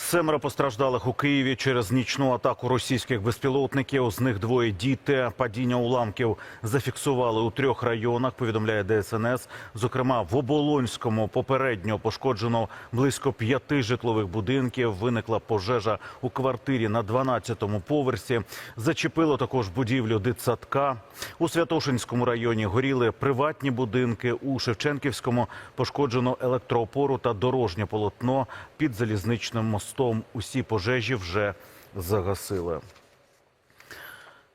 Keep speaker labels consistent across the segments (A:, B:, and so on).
A: Семеро постраждалих у Києві через нічну атаку російських безпілотників. З них двоє діти. Падіння уламків зафіксували у трьох районах. Повідомляє ДСНС. Зокрема, в Оболонському попередньо пошкоджено близько п'яти житлових будинків. Виникла пожежа у квартирі на 12-му поверсі. Зачепило також будівлю дитсадка. У Святошинському районі горіли приватні будинки. У Шевченківському пошкоджено електроопору та дорожнє полотно під залізничним мостом. Усі пожежі вже загасили.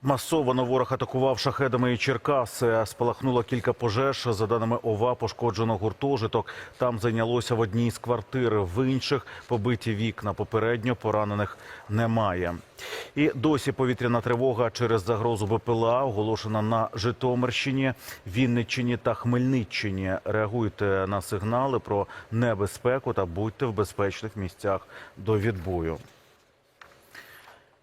A: Масово ворог атакував шахедами і Черкаси. Спалахнуло кілька пожеж. За даними ОВА, пошкоджено гуртожиток. Там зайнялося в одній з квартир. В інших побиті вікна. Попередньо поранених немає. І досі повітряна тривога через загрозу БПЛА оголошена на Житомирщині, Вінниччині та Хмельниччині. Реагуйте на сигнали про небезпеку та будьте в безпечних місцях до відбою.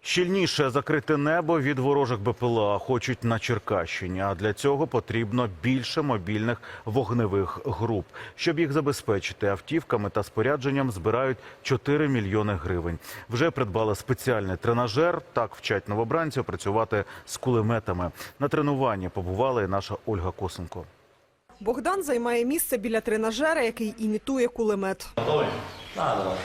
A: Щільніше закрити небо від ворожих БПЛА хочуть на Черкащині. А для цього потрібно більше мобільних вогневих груп. Щоб їх забезпечити автівками та спорядженням, збирають 4 мільйони гривень. Вже придбали спеціальний тренажер. Так вчать новобранців працювати з кулеметами. На тренуванні побувала і наша Ольга Косенко.
B: Богдан займає місце біля тренажера, який імітує кулемет.
C: Готовий? Да, давай.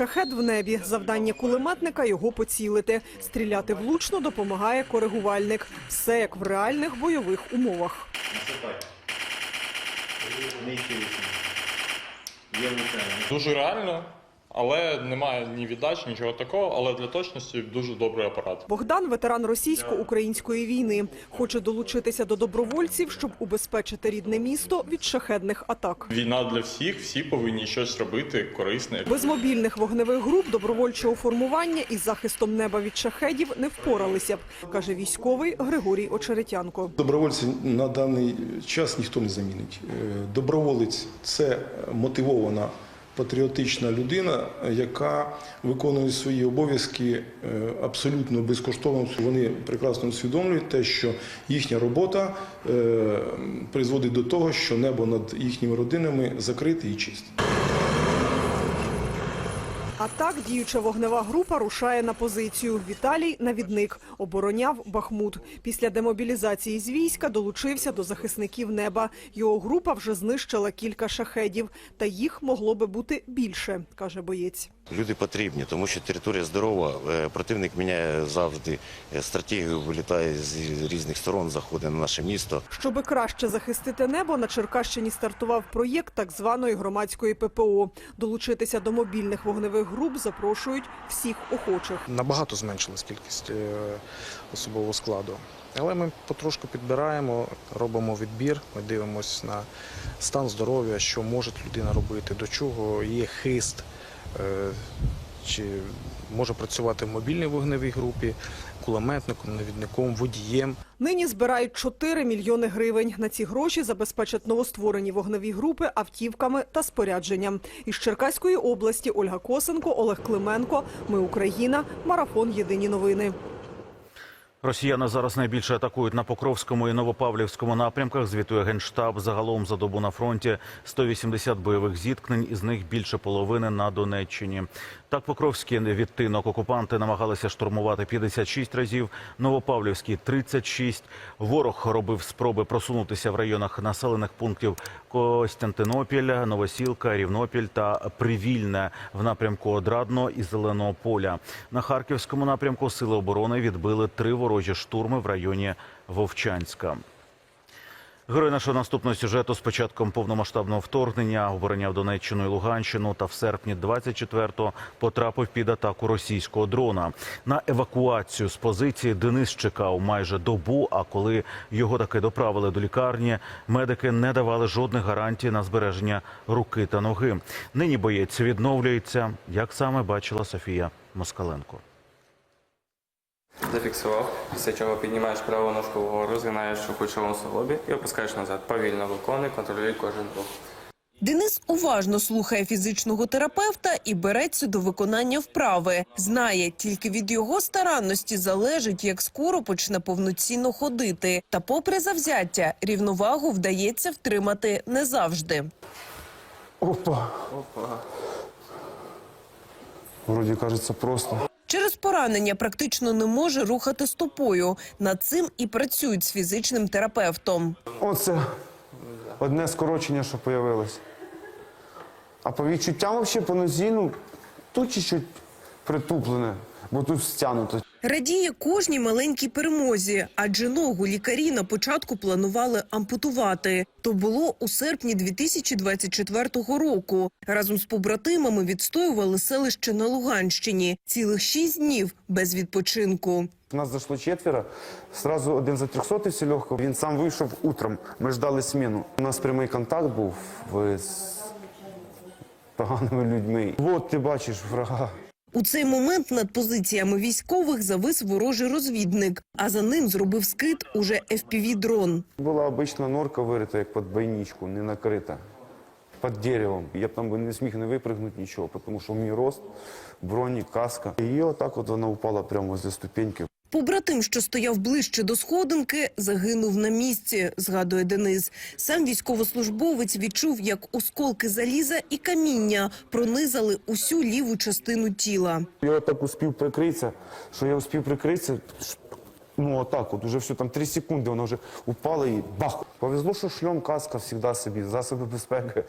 B: Шахет в небі. Завдання кулеметника його поцілити. Стріляти влучно допомагає коригувальник. Все як в реальних бойових умовах.
D: Дуже реально, але немає ні віддач, нічого такого. Але для точності дуже добрий апарат.
B: Богдан ветеран російсько-української війни. Хоче долучитися до добровольців, щоб убезпечити рідне місто від шахедних атак.
D: Війна для всіх, всі повинні щось робити корисне.
B: Без мобільних вогневих груп добровольчого формування із захистом неба від шахедів не впоралися б, каже військовий Григорій Очеретянко.
E: Добровольців на даний час ніхто не замінить. Е, Доброволець це мотивована патріотична людина, яка виконує свої обов'язки е, абсолютно безкоштовно. Вони прекрасно усвідомлюють те, що їхня робота е, призводить до того, що небо над їхніми родинами закрите і чисте.
B: А так діюча вогнева група рушає на позицію. Віталій навідник обороняв Бахмут. Після демобілізації з війська долучився до захисників неба. Його група вже знищила кілька шахедів, та їх могло би бути більше, каже боєць.
F: Люди потрібні, тому що територія здорова. Е, Противник міняє завжди е, стратегію, вилітає з різних сторон, заходить на наше місто.
B: Щоби краще захистити небо, на Черкащині стартував проєкт так званої громадської ППО. Долучитися до мобільних вогневих груп запрошують всіх охочих.
G: набагато зменшилась кількість е, особового складу. Але ми потрошку підбираємо, робимо відбір, ми дивимося на стан здоров'я, що може людина робити, до чого є хист, чи може працювати в мобільній вогневій групі, кулеметником, навідником, водієм.
B: Нині збирають 4 мільйони гривень. На ці гроші забезпечать новостворені вогневі групи автівками та спорядженням. Із Черкаської області Ольга Косенко, Олег Клименко. Ми Україна. Марафон. Єдині новини.
A: Росіяни зараз найбільше атакують на Покровському і Новопавлівському напрямках. Звітує генштаб. Загалом за добу на фронті 180 бойових зіткнень, із них більше половини на Донеччині. Так, Покровський відтинок окупанти намагалися штурмувати 56 разів, Новопавлівський 36. Ворог робив спроби просунутися в районах населених пунктів Костянтинопіль, Новосілка, Рівнопіль та Привільне в напрямку Одрадно і Зеленого поля. На Харківському напрямку сили оборони відбили три ворожі штурми в районі Вовчанська. Герой нашого наступного сюжету з початком повномасштабного вторгнення обороняв Донеччину і Луганщину та в серпні 24-го потрапив під атаку російського дрона. На евакуацію з позиції Денис чекав майже добу. А коли його таки доправили до лікарні, медики не давали жодних гарантій на збереження руки та ноги. Нині боєць відновлюється, як саме бачила Софія Москаленко.
H: Зафіксував, після чого піднімаєш праву ножку вгору, згинаєш у кульшовому суглобі і опускаєш назад. Повільно виконуй, контролюй кожен рух.
I: Денис уважно слухає фізичного терапевта і береться до виконання вправи. Знає, тільки від його старанності залежить, як скоро почне повноцінно ходити. Та, попри завзяття, рівновагу вдається втримати не завжди.
J: Опа. Вроде кажется просто.
I: Поранення практично не може рухати стопою. Над цим і працюють з фізичним терапевтом.
J: Оце одне скорочення, що появилось. А по відчуттям взагалі по нозі, ну, тут чуть-чуть притуплене, бо тут стягнуто.
I: Радіє кожній маленькій перемозі, адже ногу лікарі на початку планували ампутувати. То було у серпні 2024 року. Разом з побратимами відстоювали селище на Луганщині. Цілих шість днів без відпочинку.
J: У нас зайшло четверо, сразу один за 300 Сільохов, він сам вийшов утром, ми ждали зміну. У нас прямий контакт був з поганими людьми. От ти бачиш врага.
I: У цей момент над позиціями військових завис ворожий розвідник, а за ним зробив скид уже FPV-дрон.
J: Була обична норка вирита, як під бойничку, не накрита. Під деревом. Я б там не зміг не випригнути нічого, тому що мій рост, броні, каска. І отак от вона упала прямо зі ступеньки.
I: Побратим, що стояв ближче до сходинки, загинув на місці, згадує Денис. Сам військовослужбовець відчув, як осколки заліза і каміння пронизали усю ліву частину тіла.
J: Я так успів прикритися, що я успів прикритися. Ну, отак, от уже все, там три секунди, воно вже упало і бах. Повезло, що шльом, каска завжди собі, засоби безпеки.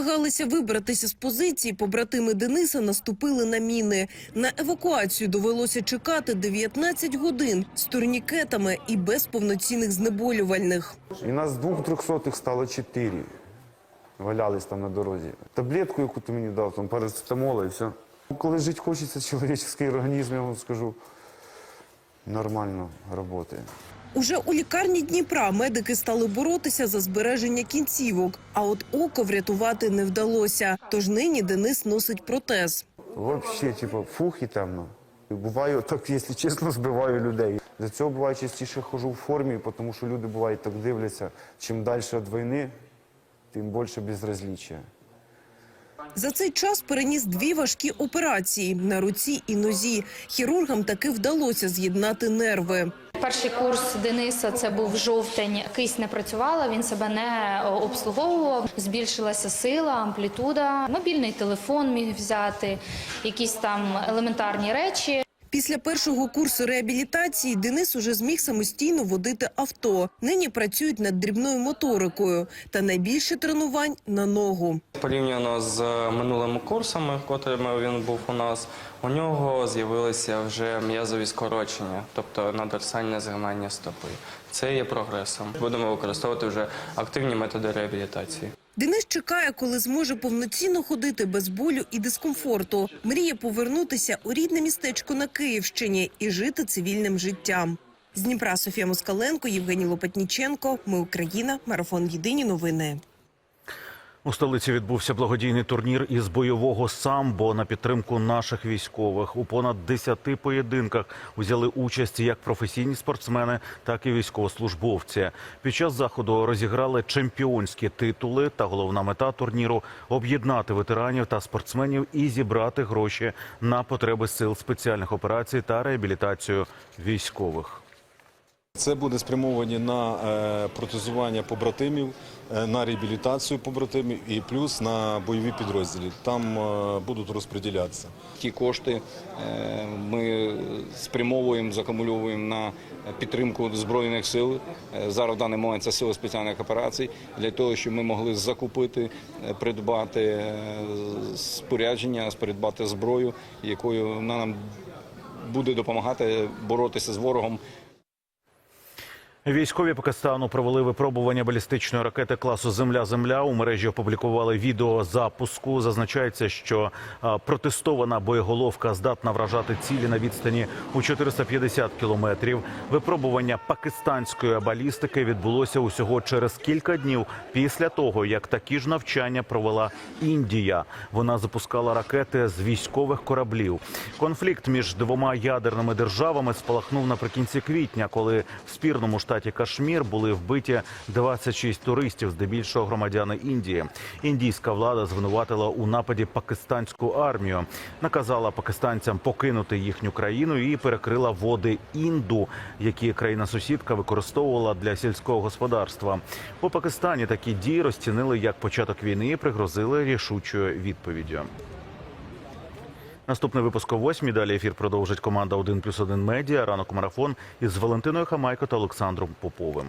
I: Намагалися вибратися з позиції, побратими Дениса наступили на міни. На евакуацію довелося чекати 19 годин з турнікетами і без повноцінних знеболювальних.
J: І нас з двох трьохсотих стало чотири. Валялись там на дорозі. Таблетку, яку ти мені дав, там парацетамола і все. Коли жити хочеться, чоловічний організм, я вам скажу, нормально працює.
I: Уже у лікарні Дніпра медики стали боротися за збереження кінцівок, а от око врятувати не вдалося. Тож нині Денис носить протез.
J: Взагалі, типу, фух і темно. Буває, так, якщо чесно, збиваю людей. За цього буває частіше хожу в формі, тому що люди бувають так дивляться. Чим далі від війни, тим більше безразліччя.
I: За цей час переніс дві важкі операції на руці і нозі. Хірургам таки вдалося з'єднати нерви.
K: Перший курс Дениса це був жовтень. Кисть не працювала, він себе не обслуговував. Збільшилася сила, амплітуда. Мобільний телефон міг взяти, якісь там елементарні речі.
I: Після першого курсу реабілітації Денис уже зміг самостійно водити авто. Нині працюють над дрібною моторикою та найбільше тренувань на ногу.
H: Порівняно з минулими курсами, котрими він був у нас, у нього з'явилися вже м'язові скорочення, тобто надорсальне згинання стопи. Це є прогресом. Будемо використовувати вже активні методи реабілітації.
I: Денис чекає, коли зможе повноцінно ходити без болю і дискомфорту. Мріє повернутися у рідне містечко на Київщині і жити цивільним життям. З Дніпра Софія Москаленко, Євгеній Лопатніченко. Ми Україна. Марафон Єдині новини.
A: У столиці відбувся благодійний турнір із бойового самбо на підтримку наших військових. У понад 10 поєдинках взяли участь як професійні спортсмени, так і військовослужбовці. Під час заходу розіграли чемпіонські титули. Та головна мета турніру об'єднати ветеранів та спортсменів і зібрати гроші на потреби сил спеціальних операцій та реабілітацію військових.
L: Це буде спрямовані на е, протезування побратимів, е, на реабілітацію побратимів і плюс на бойові підрозділи. Там е, будуть розподілятися.
M: Ті кошти ми спрямовуємо, закумульовуємо на підтримку збройних сил. Зараз в даний момент це сили спеціальних операцій для того, щоб ми могли закупити, придбати спорядження, придбати зброю, якою вона нам буде допомагати боротися з ворогом
A: Військові Пакистану провели випробування балістичної ракети класу Земля-Земля. У мережі опублікували відео запуску. Зазначається, що протестована боєголовка здатна вражати цілі на відстані у 450 кілометрів. Випробування пакистанської балістики відбулося усього через кілька днів після того, як такі ж навчання провела Індія. Вона запускала ракети з військових кораблів. Конфлікт між двома ядерними державами спалахнув наприкінці квітня, коли в спірному штаті Кашмір були вбиті 26 туристів, здебільшого громадяни Індії. Індійська влада звинуватила у нападі пакистанську армію, наказала пакистанцям покинути їхню країну і перекрила води інду, які країна-сусідка використовувала для сільського господарства. У Пакистані такі дії розцінили як початок війни і пригрозили рішучою відповіддю. Наступний випуск о 8. Далі ефір продовжить команда 1+,1 медіа. Ранок марафон із Валентиною Хамайко та Олександром Поповим.